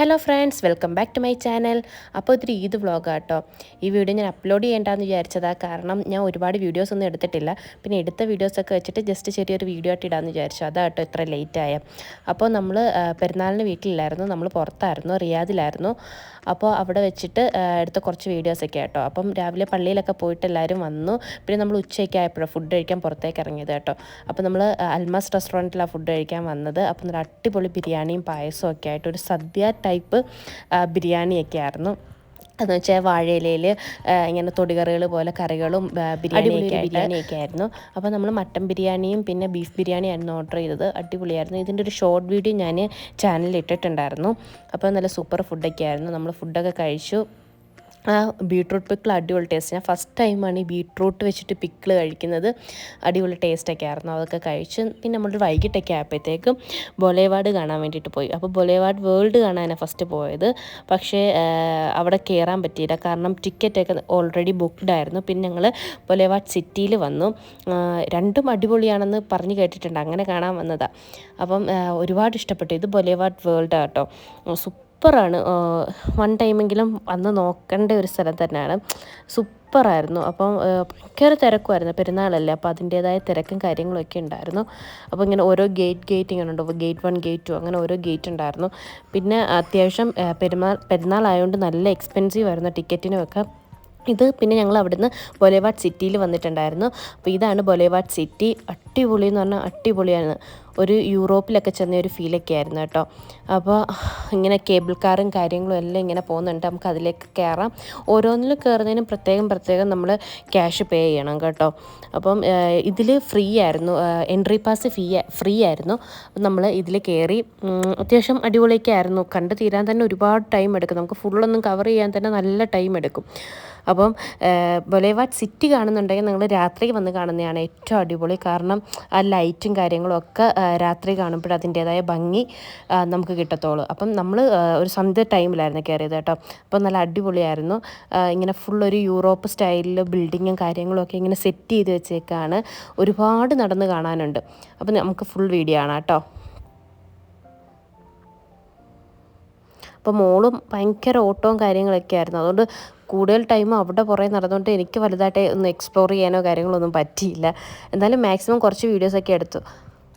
Hello friends welcome back to my channel അപ്പോൾ ഇതൊരു ഈദ് വ്ളോഗാട്ടോ ഈ വീഡിയോ ഞാൻ അപ്ലോഡ് ചെയ്യേണ്ടെന്ന് വിചാരിച്ചതാ. കാരണം ഞാൻ ഒരുപാട് വീഡിയോസ് ഒന്നും എടുത്തിട്ടില്ല. പിന്നെ എടുത്ത വീഡിയോസൊക്കെ വെച്ചിട്ട് ജസ്റ്റ് ചെറിയൊരു വീഡിയോ ആയിട്ട് ഇടാമെന്ന് വിചാരിച്ചു. അതാട്ടോ ഇത്ര ലേറ്റ് ആയ. അപ്പോൾ നമ്മൾ പെരുന്നാളിന് വീട്ടിലില്ലായിരുന്നു. നമ്മൾ പുറത്തായിരുന്നു റിയാദിലായിരുന്നു. അപ്പോൾ അവിടെ വെച്ചിട്ട് എടുത്ത കുറച്ച് വീഡിയോസൊക്കെ ആട്ടോ. അപ്പം രാവിലെ പള്ളിയിലൊക്കെ പോയിട്ട് എല്ലാവരും വന്നു. പിന്നെ നമ്മൾ ഉച്ചയ്ക്ക് ആയപ്പോഴാണ് ഫുഡ് കഴിക്കാൻ പുറത്തേക്ക് ഇറങ്ങിയത് കേട്ടോ. അപ്പോൾ നമ്മൾ അൽമാസ് റെസ്റ്റോറന്റിലാണ് ഫുഡ് കഴിക്കാൻ വന്നത്. അപ്പോൾ നല്ല അടിപൊളി ബിരിയാണിയും പായസവും ഒക്കെ ആയിട്ട് ഒരു സദ്യ ടൈപ്പ് ബിരിയാണിയൊക്കെ ആയിരുന്നു എന്ന് വെച്ചാൽ വാഴയിലയിൽ ഇങ്ങനെ തൊടികറികൾ പോലെ കറികളും ബിരിയാണിയൊക്കെ ബിരിയാണിയൊക്കെ ആയിരുന്നു അപ്പോൾ നമ്മൾ മട്ടൻ ബിരിയാണിയും പിന്നെ ബീഫ് ബിരിയാണിയായിരുന്നു ഓർഡർ ചെയ്തത്. അടിപൊളിയായിരുന്നു. ഇതിന്റെ ഒരു ഷോർട്ട് വീഡിയോ ഞാൻ ചാനലിൽ ഇട്ടിട്ടുണ്ടായിരുന്നു. അപ്പോൾ നല്ല സൂപ്പർ ഫുഡൊക്കെ ആയിരുന്നു നമ്മൾ ഫുഡൊക്കെ കഴിച്ചു. ആ ബീട്രൂട്ട് പിക്കിൾ അടിപൊളി ടേസ്റ്റ്. ഞാൻ ഫസ്റ്റ് ടൈമാണ് ഈ ബീട്രൂട്ട് വെച്ചിട്ട് പിക്കിൾ കഴിക്കുന്നത്. അടിപൊളി ടേസ്റ്റൊക്കെ ആയിരുന്നു. അതൊക്കെ കഴിച്ച് പിന്നെ നമ്മൾ വൈകിട്ടൊക്കെ ആയപ്പോഴത്തേക്കും ബൊലേവാഡ് കാണാൻ വേണ്ടിയിട്ട് പോയി. അപ്പോൾ ബൊലേവാഡ് വേൾഡ് കാണാനാണ് ഫസ്റ്റ് പോയത്. പക്ഷേ അവിടെ കയറാൻ പറ്റിയില്ല. കാരണം ടിക്കറ്റൊക്കെ ഓൾറെഡി ബുക്ക്ഡ് ആയിരുന്നു. പിന്നെ ഞങ്ങൾ ബൊലേവാഡ് സിറ്റിയിൽ വന്നു. രണ്ടും അടിപൊളിയാണെന്ന് പറഞ്ഞ് കേട്ടിട്ടുണ്ട്. അങ്ങനെ കാണാൻ വന്നതാണ് അപ്പം ഒരുപാട് ഇഷ്ടപ്പെട്ടു. ഇത് ബൊലേവാഡ് വേൾഡ് ആട്ടോ സൂപ്പർ സൂപ്പറാണ്. വൺ ടൈമെങ്കിലും വന്ന് നോക്കേണ്ട ഒരു സ്ഥലം തന്നെയാണ്. സൂപ്പറായിരുന്നു. അപ്പം ഭയങ്കര തിരക്കുമായിരുന്നു പെരുന്നാളല്ലേ? അപ്പോൾ അതിന്റേതായ തിരക്കും കാര്യങ്ങളൊക്കെ ഉണ്ടായിരുന്നു. അപ്പോൾ ഇങ്ങനെ ഓരോ ഗേറ്റ് ഗേറ്റ് ഇങ്ങനെ ഉണ്ട്? ഗേറ്റ് വൺ ഗേറ്റ് ടു അങ്ങനെ ഓരോ ഗേറ്റ് ഉണ്ടായിരുന്നു. പിന്നെ അത്യാവശ്യം പെരുമാൾ പെരുന്നാളായതുകൊണ്ട് നല്ല എക്സ്പെൻസീവ് ആയിരുന്നു ടിക്കറ്റിനുമൊക്കെ ഇത് പിന്നെ ഞങ്ങൾ അവിടുന്ന് ബൊലേവാഡ് സിറ്റിയിൽ വന്നിട്ടുണ്ടായിരുന്നു. അപ്പോൾ ഇതാണ് ബൊലേവാഡ് സിറ്റി അടിപൊളി എന്ന് പറഞ്ഞാൽ അടിപൊളിയാണ് ഒരു യൂറോപ്പിലൊക്കെ ചെന്ന ഒരു ഫീലൊക്കെ ആയിരുന്നു കേട്ടോ. അപ്പോൾ ഇങ്ങനെ കേബിൾ കാറും കാര്യങ്ങളും എല്ലാം ഇങ്ങനെ പോകുന്നുണ്ട്. നമുക്ക് അതിലേക്ക് കയറാം. ഓരോന്നിലും കയറുന്നതിനും പ്രത്യേകം പ്രത്യേകം നമ്മൾ ക്യാഷ് പേ ചെയ്യണം കേട്ടോ. അപ്പം ഇതിൽ ഫ്രീ ആയിരുന്നു. എൻട്രി പാസ് ഫീ ഫ്രീ ആയിരുന്നു. നമ്മൾ ഇതിൽ കയറി അത്യാവശ്യം അടിപൊളിയൊക്കെ ആയിരുന്നു. കണ്ടു തീരാൻ തന്നെ ഒരുപാട് ടൈം എടുക്കും. നമുക്ക് ഫുള്ളൊന്നും കവർ ചെയ്യാൻ തന്നെ നല്ല ടൈം എടുക്കും. അപ്പം ബൊലേവാട്ട് സിറ്റി കാണുന്നുണ്ടെങ്കിൽ നിങ്ങൾ രാത്രി വന്ന് കാണുന്നതാണ് ഏറ്റവും അടിപൊളി. കാരണം ആ ലൈറ്റും കാര്യങ്ങളും ഒക്കെ രാത്രി കാണുമ്പോൾ അതിന്റേതായ ഭംഗി നമുക്ക് കിട്ടത്തുള്ളൂ. അപ്പം നമ്മൾ ഒരു സന്ധ്യ ടൈമിലായിരുന്നു കയറിയത് കേട്ടോ. അപ്പം നല്ല അടിപൊളിയായിരുന്നു. ഇങ്ങനെ ഫുൾ ഒരു യൂറോപ്പ് സ്റ്റൈലിൽ ബിൽഡിങ്ങും കാര്യങ്ങളും ഒക്കെ ഇങ്ങനെ സെറ്റ് ചെയ്ത് വെച്ചേക്കാണ്. ഒരുപാട് നടന്ന് കാണാനുണ്ട്. അപ്പം നമുക്ക് ഫുൾ വീഡിയോ ആണ് കേട്ടോ. അപ്പോൾ മോളും ഭയങ്കര ഓട്ടവും കാര്യങ്ങളൊക്കെ ആയിരുന്നു. അതുകൊണ്ട് കൂടുതൽ ടൈം അവിടെ പുറകെ നടന്നുകൊണ്ട് എനിക്ക് വലുതായിട്ട് ഒന്ന് എക്സ്പ്ലോർ ചെയ്യാനോ കാര്യങ്ങളൊന്നും പറ്റിയില്ല. എന്തായാലും മാക്സിമം കുറച്ച് വീഡിയോസൊക്കെ എടുത്തു.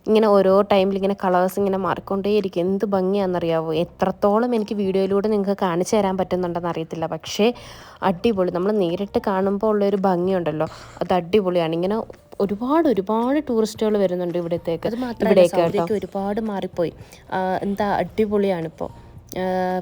ഇങ്ങനെ ഓരോ ടൈമിൽ ഇങ്ങനെ കളേഴ്സ് ഇങ്ങനെ മാറിക്കൊണ്ടേയിരിക്കും. എന്ത് ഭംഗിയാണെന്നറിയാവോ? എത്രത്തോളം എനിക്ക് വീഡിയോയിലൂടെ നിങ്ങൾക്ക് കാണിച്ചു തരാൻ പറ്റുന്നുണ്ടെന്ന് അറിയത്തില്ല. പക്ഷേ അടിപൊളി. നമ്മൾ നേരിട്ട് കാണുമ്പോൾ ഉള്ളൊരു ഭംഗിയുണ്ടല്ലോ. അത് അടിപൊളിയാണ്. ഇങ്ങനെ ഒരുപാട് ഒരുപാട് ടൂറിസ്റ്റുകൾ വരുന്നുണ്ട് ഇവിടത്തേക്ക്. അത് ഒരുപാട് മാറിപ്പോയി. എന്താ അടിപൊളിയാണിപ്പോൾ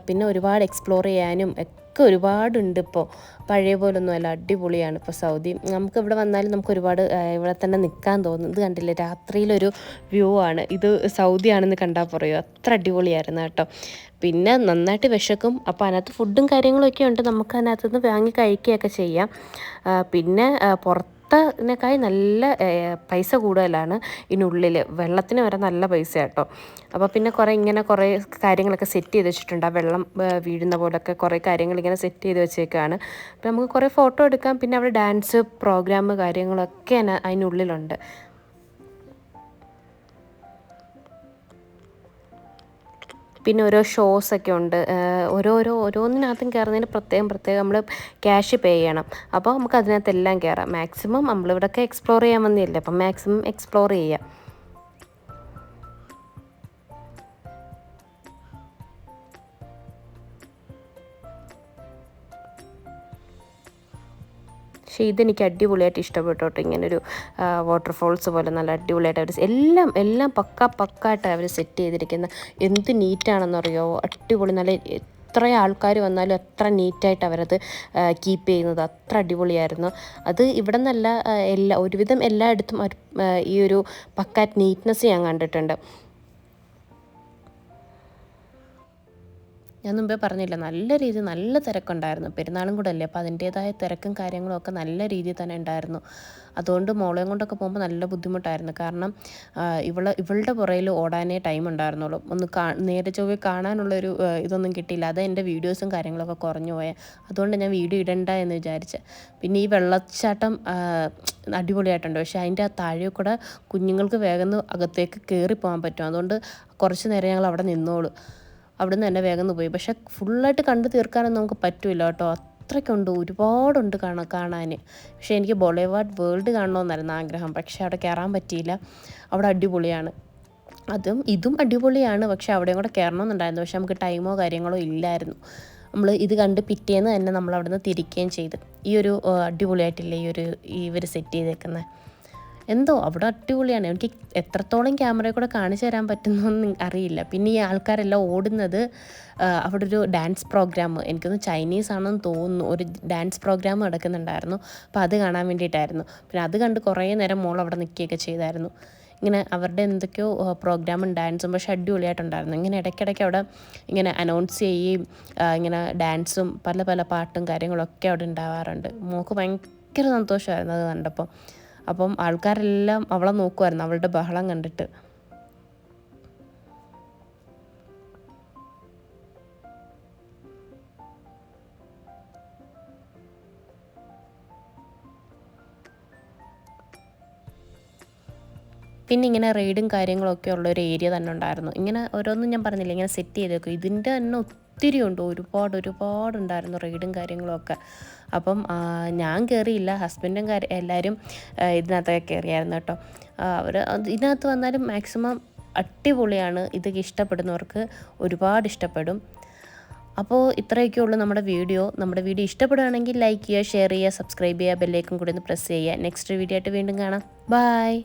പിന്നെ ഒരുപാട് എക്സ്പ്ലോർ ചെയ്യാനും ഒക്കെ ഒരുപാടുണ്ട് ഇപ്പോൾ പഴയ പോലൊന്നും അല്ല അടിപൊളിയാണ് ഇപ്പോൾ സൗദി. നമുക്ക് ഇവിടെ വന്നാലും നമുക്ക് ഒരുപാട് ഇവിടെ തന്നെ നിൽക്കാൻ തോന്നും ഇത് കണ്ടില്ലേ രാത്രിയിലൊരു വ്യൂ ആണ്. ഇത് സൗദി ആണെന്ന് കണ്ടാൽ പറയൂ. അത്ര അടിപൊളിയായിരുന്നു കേട്ടോ. പിന്നെ നന്നായിട്ട് വിശക്കും. അപ്പോൾ അതിനകത്ത് ഫുഡും കാര്യങ്ങളൊക്കെ ഉണ്ട്. നമുക്ക് അതിനകത്തുനിന്ന് വാങ്ങി കഴിക്കുകയൊക്കെ ചെയ്യാം. പിന്നെ ആ, പുറത്തിനേക്കായി നല്ല പൈസ കൂടുതലാണ് ഇതിനുള്ളിൽ വെള്ളത്തിന് വരെ നല്ല പൈസ കേട്ടോ അപ്പോൾ പിന്നെ കുറേ ഇങ്ങനെ കുറേ കാര്യങ്ങളൊക്കെ സെറ്റ് ചെയ്ത് വെച്ചിട്ടുണ്ട്. ആ വെള്ളം വീഴുന്ന പോലൊക്കെ കുറേ കാര്യങ്ങൾ ഇങ്ങനെ സെറ്റ് ചെയ്ത് വെച്ചേക്കാണ്. അപ്പോൾ നമുക്ക് കുറേ ഫോട്ടോ എടുക്കാം. പിന്നെ അവിടെ ഡാൻസ് പ്രോഗ്രാം കാര്യങ്ങളൊക്കെ അതിന- അതിനുള്ളിലുണ്ട്. പിന്നെ ഓരോ ഷോസ് ഒക്കെ ഉണ്ട്. ഓരോരോ ഓരോന്നിനകത്തും കയറുന്നതിന് പ്രത്യേകം പ്രത്യേകം നമ്മൾ ക്യാഷ് പേ ചെയ്യണം. അപ്പോൾ നമുക്ക് അതിനകത്തെല്ലാം കയറാം മാക്സിമം നമ്മളിവിടെയൊക്കെ എക്സ്പ്ലോർ ചെയ്യാൻ വന്നില്ലേ അപ്പം മാക്സിമം എക്സ്പ്ലോർ ചെയ്യാം. പക്ഷേ ഇതെനിക്ക് അടിപൊളിയായിട്ട് ഇഷ്ടപ്പെട്ടു കേട്ടോ. ഇങ്ങനൊരു വാട്ടർഫോൾസ് പോലെ നല്ല അടിപൊളിയായിട്ട് അവർ എല്ലാം എല്ലാം പക്ക പക്കായിട്ട് അവർ സെറ്റ് ചെയ്തിരിക്കുന്ന എന്ത് നീറ്റാണെന്നറിയോ അടിപൊളി നല്ല എത്ര ആൾക്കാർ വന്നാലും എത്ര നീറ്റായിട്ട് അവരത് കീപ്പ് ചെയ്യുന്നത്. അത്ര അടിപൊളിയായിരുന്നു. അത് ഇവിടെ നിന്നല്ല എല്ലാ ഒരുവിധം എല്ലായിടത്തും ഈ ഒരു പക്കാറ്റ് നീറ്റ്നെസ് ഞാൻ കണ്ടിട്ടുണ്ട്. ഞാൻ മുമ്പേ പറഞ്ഞില്ല നല്ല രീതിയിൽ നല്ല തിരക്കുണ്ടായിരുന്നു. പെരുന്നാളും കൂടെ അല്ലേ അപ്പോൾ അതിന്റേതായ തിരക്കും കാര്യങ്ങളും ഒക്കെ നല്ല രീതിയിൽ തന്നെ ഉണ്ടായിരുന്നു. അതുകൊണ്ട് മോളെയും കൊണ്ടൊക്കെ പോകുമ്പോൾ നല്ല ബുദ്ധിമുട്ടായിരുന്നു. കാരണം ഇവൾ ഇവളുടെ പുറയിൽ ഓടാനേ ടൈം ഉണ്ടായിരുന്നുള്ളൂ. ഒന്ന് കാ നേരെ ചൊവ്വേ കാണാനുള്ളൊരു ഇതൊന്നും കിട്ടിയില്ല. അത് എന്റെ വീഡിയോസും കാര്യങ്ങളൊക്കെ കുറഞ്ഞു പോയാൽ അതുകൊണ്ട് ഞാൻ വീഡിയോ ഇടണ്ട എന്ന് വിചാരിച്ച്. പിന്നെ ഈ വെള്ളച്ചാട്ടം അടിപൊളിയായിട്ടുണ്ട്. പക്ഷേ അതിന്റെ ആ താഴെ കൂടെ കുഞ്ഞുങ്ങൾക്ക് വേഗം അകത്തേക്ക് കയറി പോകാൻ പറ്റും. അതുകൊണ്ട് കുറച്ച് നേരം ഞങ്ങൾ അവിടെ നിന്നോളൂ. അവിടുന്ന് തന്നെ വേഗം പോയി. പക്ഷെ ഫുള്ളായിട്ട് കണ്ടു തീർക്കാനൊന്നും നമുക്ക് പറ്റില്ല കേട്ടോ. അത്രയ്ക്കുണ്ട് ഒരുപാടുണ്ട് കാണാൻ കാണാൻ പക്ഷേ എനിക്ക് ബോളിവുഡ് വേൾഡ് കാണണമെന്നായിരുന്നു ആഗ്രഹം. പക്ഷേ അവിടെ കയറാൻ പറ്റിയില്ല. അവിടെ അടിപൊളിയാണ്. അതും ഇതും അടിപൊളിയാണ്. പക്ഷേ അവിടെയും കൂടെ കയറണമെന്നുണ്ടായിരുന്നു പക്ഷേ നമുക്ക് ടൈമോ കാര്യങ്ങളോ ഇല്ലായിരുന്നു. നമ്മൾ ഇത് കണ്ട് പിറ്റേന്ന് തന്നെ നമ്മൾ അവിടുന്ന് തിരിക്കുകയും ചെയ്തു. ഈ ഒരു അടിപൊളിയായിട്ടില്ലേ ഈ ഒരു ഇവർ സെറ്റ് ചെയ്തേക്കുന്നത് എന്തോ അവിടെ അടിപൊളിയാണ്. എനിക്ക് എത്രത്തോളം ക്യാമറയിൽ കൂടെ കാണിച്ചു തരാൻ പറ്റുന്നൊന്നും അറിയില്ല. പിന്നെ ഈ ആൾക്കാരെല്ലാം ഓടുന്നത് അവിടെ ഒരു ഡാൻസ് പ്രോഗ്രാം. എനിക്കൊന്ന് ചൈനീസ് ആണെന്ന് തോന്നുന്നു. ഒരു ഡാൻസ് പ്രോഗ്രാം നടക്കുന്നുണ്ടായിരുന്നു. അപ്പോൾ അത് കാണാൻ വേണ്ടിയിട്ടായിരുന്നു. പിന്നെ അത് കണ്ട് കുറേ നേരം മോൾ അവിടെ നിൽക്കുകയൊക്കെ ചെയ്തായിരുന്നു. ഇങ്ങനെ അവരുടെ എന്തൊക്കെയോ പ്രോഗ്രാമും ഡാൻസും പക്ഷേ അടിപൊളിയായിട്ടുണ്ടായിരുന്നു. ഇങ്ങനെ ഇടയ്ക്കിടയ്ക്ക് അവിടെ ഇങ്ങനെ അനൗൺസ് ചെയ്യുകയും ഇങ്ങനെ ഡാൻസും പല പല പാട്ടും കാര്യങ്ങളൊക്കെ അവിടെ ഉണ്ടാവാറുണ്ട്. മോൾക്ക് ഭയങ്കര സന്തോഷമായിരുന്നു അത് കണ്ടപ്പോൾ. അപ്പം ആൾക്കാരെല്ലാം അവളെ നോക്കുമായിരുന്നു അവളുടെ ബഹളം കണ്ടിട്ട്. പിന്നെ ഇങ്ങനെ റെയ്ഡും കാര്യങ്ങളൊക്കെ ഉള്ള ഒരു ഏരിയ തന്നെ ഉണ്ടായിരുന്നു. ഇങ്ങനെ ഓരോന്നും ഞാൻ പറഞ്ഞില്ല ഇങ്ങനെ സെറ്റ് ചെയ്തേക്കും ഇതിന്റെ തന്നെ ഒത്തിരി ഉണ്ട്. ഒരുപാട് ഒരുപാട് ഉണ്ടായിരുന്നു റെയ്ഡും കാര്യങ്ങളൊക്കെ അപ്പം ഞാൻ കയറിയില്ല ഹസ്ബൻഡും കാര്യം എല്ലാവരും ഇതിനകത്തൊക്കെ കയറിയായിരുന്നു കേട്ടോ. അവർ ഇതിനകത്ത് വന്നാലും മാക്സിമം അടിപൊളിയാണ്. ഇത് ഇഷ്ടപ്പെടുന്നവർക്ക് ഒരുപാട് ഇഷ്ടപ്പെടും. അപ്പോൾ ഇത്രയൊക്കെ ഉള്ളൂ നമ്മുടെ വീഡിയോ. നമ്മുടെ വീഡിയോ ഇഷ്ടപ്പെടുകയാണെങ്കിൽ ലൈക്ക് ചെയ്യുക ഷെയർ ചെയ്യുക സബ്സ്ക്രൈബ് ചെയ്യുക ബെല്ലേക്കും കൂടി ഒന്ന് പ്രസ് ചെയ്യുക. നെക്സ്റ്റ് വീഡിയോ ആയിട്ട് വീണ്ടും കാണാം. ബൈ.